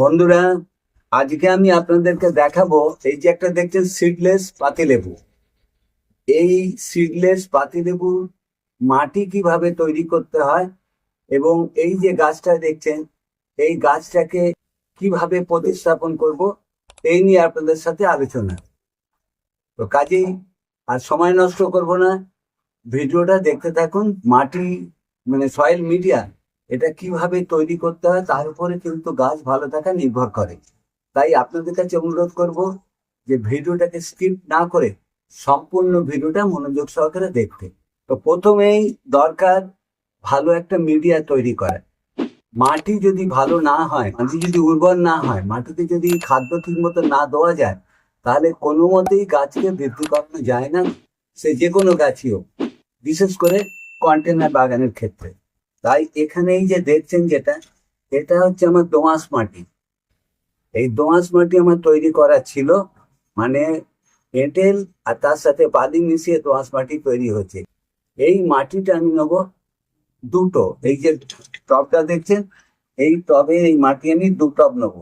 বন্ধুরা, আজকে আমি আপনাদেরকে দেখাবো এই যে একটা দেখছেন সিডলেস পাতিলেবু। এই সিডলেস পাতিলেবু মাটি কীভাবে তৈরি করতে হয় এবং এই যে গাছটা দেখছেন, এই গাছটাকে কীভাবে প্রতিস্থাপন করব এই নিয়ে আপনাদের সাথে আলোচনা। তো কাজেই আর সময় নষ্ট করব না, ভিডিওটা দেখতে থাকুন মাটি মানে সয়েল মিডিয়া এটা কীভাবে তৈরি করতে হয়, তার উপরে কিন্তু গাছ ভালো থাকা নির্ভর করে। তাই আপনাদের কাছে অনুরোধ করব যে ভিডিওটাকে স্কিপ না করে সম্পূর্ণ ভিডিওটা মনোযোগ সহকারে দেখতে। তো প্রথমেই দরকার ভালো একটা মিডিয়া তৈরি করা। মাটি যদি ভালো না হয়, মাটি যদি উর্বর না হয়, মাটিতে যদি খাদ্য ঠিক মতো না দেওয়া যায়, তাহলে কোনো মতেই গাছকে বৃদ্ধি করানো যায় না। সে যে কোনো গাছই হোক, বিশেষ করে কন্টেনার বাগানের ক্ষেত্রে। তাই এখানেই যে দেখছেন যেটা, এটা হচ্ছে আমার দোঁয়াশ মাটি। এই দোঁয়াশ মাটি আমার তৈরি করা ছিল মানে এঁটেল আর তার সাথে বালি মিশিয়ে দোঁয়াশ মাটি তৈরি হচ্ছে এই মাটিটা আমি নেব দুটো, এই যে টবটা দেখছেন, এই টবে এই মাটি আমি দু টব নেব।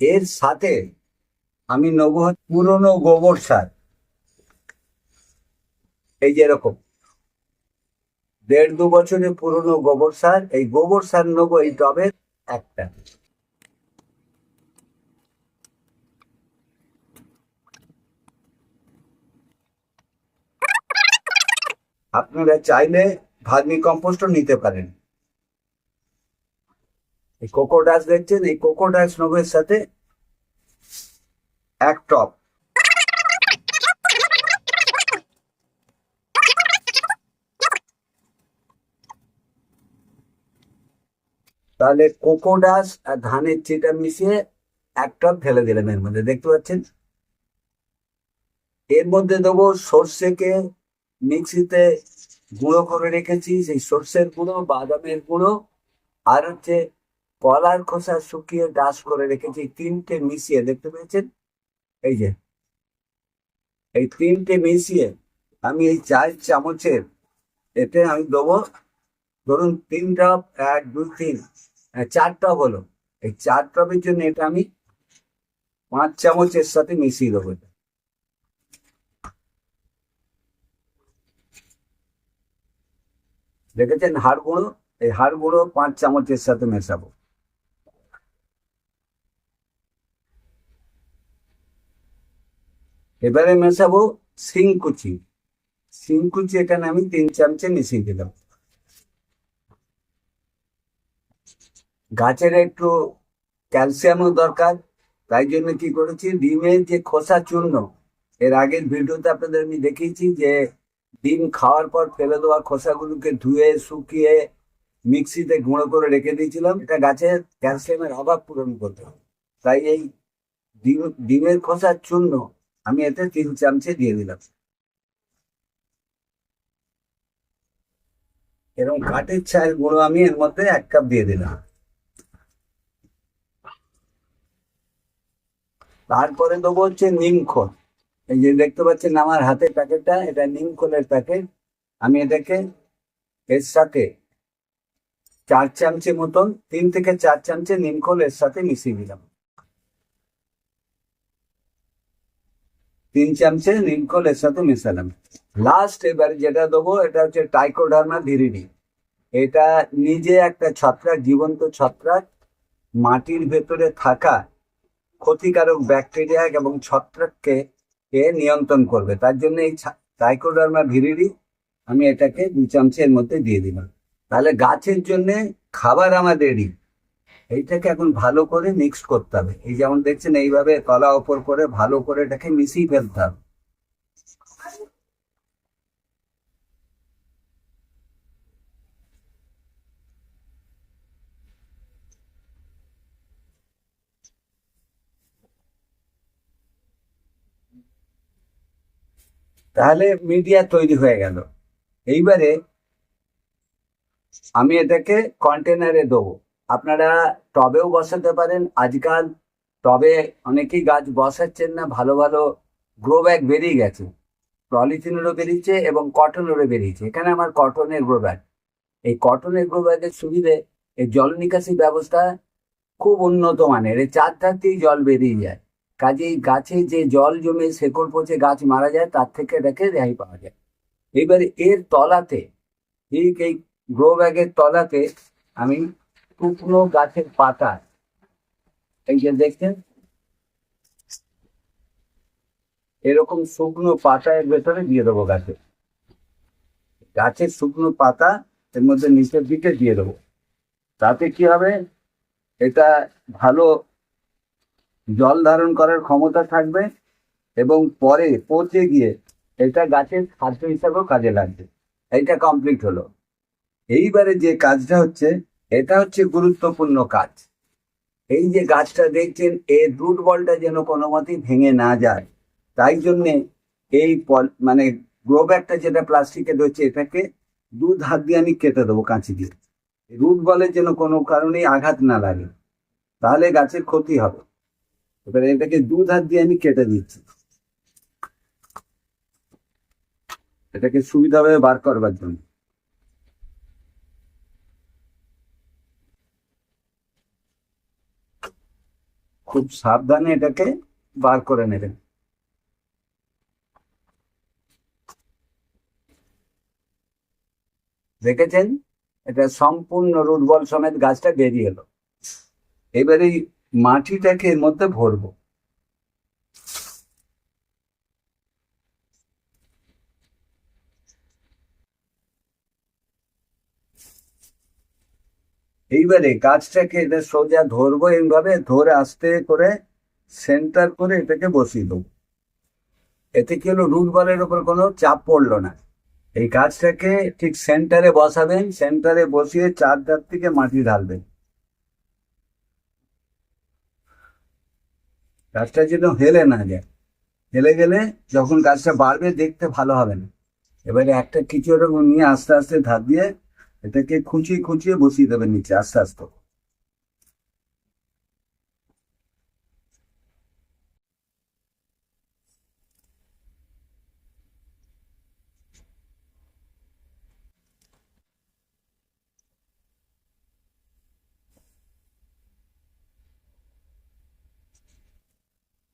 এর সাথে আমি নেব পুরনো গোবর সার। এই যে এরকম। দেড় দু বছরের পুরনো গোবর সার, এই গোবর সার নেব এই টবের একটা। আপনারা চাইলে ভার্মি কম্পোস্টও নিতে পারেন। এই কোকো ডাস দেখছেন? এই কোকো ডাস নবের সাথে এক টপ তাহলে কোকো ডাস আর ধানের চিটা মিশিয়ে এক টপ ফেলে দিলাম এর মধ্যে। দেখতে পাচ্ছেন? এর মধ্যে দেবো সর্ষেকে মিক্সিতে গুঁড়ো করে রেখেছি। সেই সর্ষের গুঁড়ো, বাদামের গুঁড়ো আর হচ্ছে কলার খোসা শুকিয়ে ডাস করে রেখেছি তিনটে মিশিয়ে, দেখতে পেয়েছেন? এই যে, এই তিনটে মিশিয়ে আমি এই চার চামচের এতে আমি দেবো, ধরুন তিন টপ, এক, দুই, তিন চার টপ হলো। এই চার টপের জন্য এটা আমি পাঁচ চামচের সাথে মিশিয়ে দেবো। দেখেছেন হাড় গুঁড়ো এই হাড় গুঁড়ো পাঁচ চামচের সাথে মেশাবো। এবারে মেশাবো শিংকুচি শিংকুচি এখানে আমি তিন চামচে মিশিয়ে দিলাম। গাছের একটু ক্যালসিয়ামও দরকার, তাই জন্য কি করেছি, ডিমের যে খোসা চূর্ণ, এর আগের ভিডিওতে আপনাদের আমি দেখিয়েছি যে ডিম খাওয়ার পর ফেলে দেওয়া খোসাগুলোকে ধুয়ে, শুকিয়ে মিক্সিতে গুঁড়ো করে রেখে দিয়েছিলাম। এটা গাছের ক্যালসিয়ামের অভাব পূরণ করতে হবে। তাই এই ডিম, ডিমের খোসার চূর্ণ আমি এতে তিন চামচে দিয়ে দিলাম। এরকম কাঠের ছায়ের গুঁড়ো আমি এর মধ্যে এক কাপ দিয়ে দিলাম। তারপরে দেবো হচ্ছে নিমখোল এই যে দেখতে পাচ্ছেন আমার হাতের প্যাকেটটা, এটা নিমখোলের প্যাকেট। আমি এটাকে এর সাথে চার চামচে মতন, তিন থেকে চার চামচে নিমখোল এর সাথে মিশিয়ে দিলাম। তিন চামচে নিমখোল এর সাথে মেশালাম। লাস্ট এবারে যেটা দেবো, এটা হচ্ছে টাইকোডার্মা ভিরিডি এটা নিজে একটা ছত্রাক, জীবন্ত ছত্রাক, মাটির ভেতরে থাকা ক্ষতিকারক ব্যাকটেরিয়া এবং ছত্রাককে কে নিয়ন্ত্রণ করবে। তার জন্য এই টাইকোডার্মা ভিরিডি আমি এটাকে দু চামচের মধ্যে দিয়ে দিলাম। তাহলে গাছের জন্য খাবার আমার রেডি এইটাকে এখন ভালো করে মিক্স করতে হবে। এই যেমন দেখছেন, এইভাবে তলা ওপর করে ভালো করে এটাকে মিশিয়ে ফেলতে হবে। তাহলে মিডিয়া তৈরি হয়ে গেল। এইবারে আমি এটাকে কন্টেনারে দেবো। আপনারা টবেও বসাতে পারেন। আজকাল টবে অনেকেই গাছ বসাচ্ছেন না, ভালো ভালো গ্রো ব্যাগ বেরিয়ে গেছে। পলিথিনেরও বেরিয়েছে এবং কটনেরও বেরিয়েছে। এখানে আমার কটনের গ্রো ব্যাগ এই কটনের গ্রো ব্যাগের সুবিধে এই জল নিকাশি ব্যবস্থা খুব উন্নত মানের। এই চার ধার জল বেরিয়ে যায়। কাজেই গাছে যে জল জমে শেকড় পচে গাছ মারা যায়, তার থেকে এটাকে রেহাই পাওয়া যায়। এবারে এর তলাতে ঠিক এই গ্রো ব্যাগের তলাতে আমি শুকনো গাছের পাতা। এই যে দেখছেন? এরকম শুকনো পাতা এর ভেতরে দিয়ে দেবো গাছে। গাছের শুকনো পাতা এর মধ্যে নিচের দিকে দিয়ে দেবো। তাতে কি হবে? এটা ভালো জল ধারণ করার ক্ষমতা থাকবে এবং পরে পচে গিয়ে এটা গাছের খাদ্য হিসাবেও কাজে লাগবে। এইটা কমপ্লিট হলো। এইবারে যে কাজটা হচ্ছে এটা হচ্ছে গুরুত্বপূর্ণ কাজ। এই যে গাছটা দেখছেন এর রুট বলটা যেন কোনো মতেই ভেঙে না যায়। তাই জন্যে এই মানে গ্রো ব্যাগটা যেটা প্লাস্টিকে রয়েছে এটাকে দু হাত দিয়ে আমি কেটে দেবো কাঁচি দিয়ে। রুট বলের যেন কোনো কারণেই আঘাত না লাগে, তাহলে গাছের ক্ষতি হবে। এবারে এটাকে দু হাত দিয়ে আমি কেটে দিচ্ছি। এটাকে সুবিধাভাবে বার করবার জন্য। খুব সাবধানে এটাকে বার করে নেবেন। দেখেছেন? এটা সম্পূর্ণ রুট বল সমেত গাছটা বেরিয়ে এলো। এবারে মাটিটাকে এর মধ্যে ভরবো। এইবারে গাছটাকে এটা সোজা ধরবো এইভাবে, ধরে আস্তে করে সেন্টার করে এটাকে বসিয়ে দেবো। এতে কি হলো? রুট বলের ওপর কোনো চাপ পড়ল না। এই গাছটাকে ঠিক সেন্টারে বসাবেন সেন্টারে বসিয়ে চারধার থেকে মাটি ঢালবেন। গাছটা যেন হেলে না যায়। হেলে গেলে যখন গাছটা বাড়বে দেখতে ভালো হবে না। এবারে একটা কিছু এরকম নিয়ে আস্তে আস্তে ধার দিয়ে এটাকে খুঁচিয়ে খুঁচিয়ে বসিয়ে দেবেন নিচে, আস্তে আস্তে।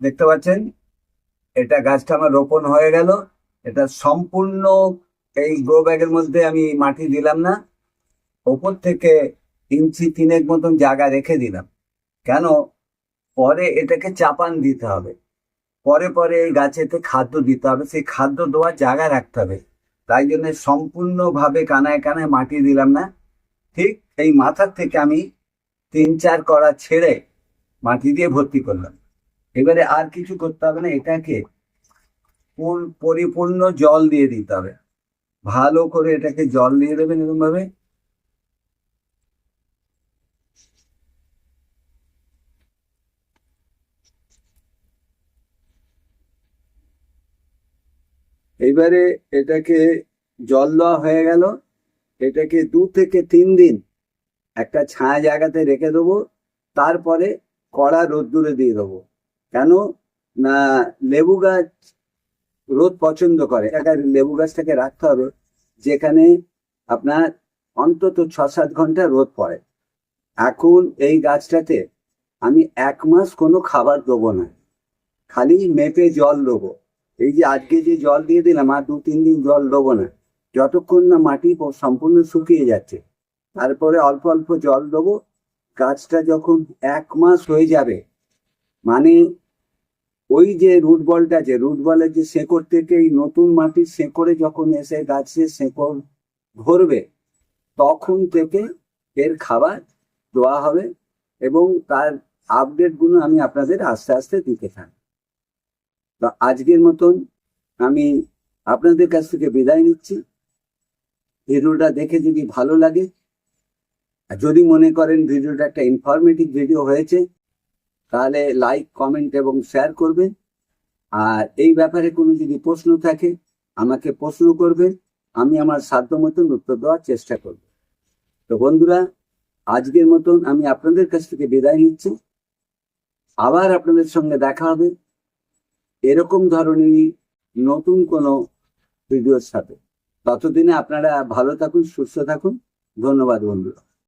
দেখতে পাচ্ছেন? এটা গাছটা আমার রোপণ হয়ে গেল। এটা সম্পূর্ণ এই গ্রো ব্যাগের মধ্যে আমি মাটি দিলাম না। ওপর থেকে ইঞ্চি তিনেক মতন জায়গা রেখে দিলাম। কেন? পরে এটাকে চাপান দিতে হবে। পরে পরে এই গাছেতে খাদ্য দিতে হবে। সেই খাদ্য দেওয়ার জায়গা রাখতে হবে। তাই জন্য সম্পূর্ণভাবে কানায় কানায় মাটি দিলাম না। ঠিক এই মাথার থেকে আমি তিন চার কড়া ছেড়ে মাটি দিয়ে ভর্তি করলাম। এবারে আর কিছু করতে হবে না। এটাকে পরিপূর্ণ জল দিয়ে দিতে হবে। ভালো করে এটাকে জল দিয়ে দেবেন এরকম ভাবে এইবারে এটাকে জল দেওয়া হয়ে গেল। এটাকে দু থেকে তিন দিন একটা ছায়া জায়গাতে রেখে দেবো। তারপরে কড়া রোদ্দুরে দিয়ে দেবো। কেন? না, লেবু গাছ রোদ পছন্দ করে। একা লেবু গাছটাকে রাখতে হবে যেখানে আপনার অন্তত ছ সাত ঘণ্টা রোদ পড়ে। এখন এই গাছটাতে আমি এক মাস কোনো খাবার দেবো না। খালি মেপে জল দেবো। এই যে আজকে যে জল দিয়ে দিলাম, আর দু, তিন দিন জল দেবো না। যতক্ষণ না মাটি সম্পূর্ণ শুকিয়ে যাচ্ছে, তারপরে অল্প অল্প জল দেবো। গাছটা যখন এক মাস হয়ে যাবে মানে ওই যে রুট বলটা আছে, রুট বলের যে শেকড় থেকে এই নতুন মাটির শেকড়ে যখন এসে গাছে শেকড় ধরবে, তখন থেকে এর খাবার দেওয়া হবে এবং তার আপডেটগুলো আমি আপনাদের আস্তে আস্তে দিতে থাকি তো আজকের মতন আমি আপনাদের কাছ থেকে বিদায় নিচ্ছি। ভিডিওটা দেখে যদি ভালো লাগে যদি মনে করেন ভিডিওটা একটা ইনফরমেটিভ ভিডিও হয়েছে, তাহলে লাইক কমেন্ট এবং শেয়ার করবেন। আর এই ব্যাপারে কোনো যদি প্রশ্ন থাকে, আমাকে প্রশ্ন করবেন, আমি আমার সাধ্য মতন উত্তর দেওয়ার চেষ্টা করব। তো বন্ধুরা, আজকের মতন আমি আপনাদের কাছ থেকে বিদায় নিচ্ছি। আবার আপনাদের সঙ্গে দেখা হবে। এরকম ধরনেরই নতুন কোনো ভিডিওর সাথে। ততদিনে আপনারা ভালো থাকুন সুস্থ থাকুন। ধন্যবাদ বন্ধুরা।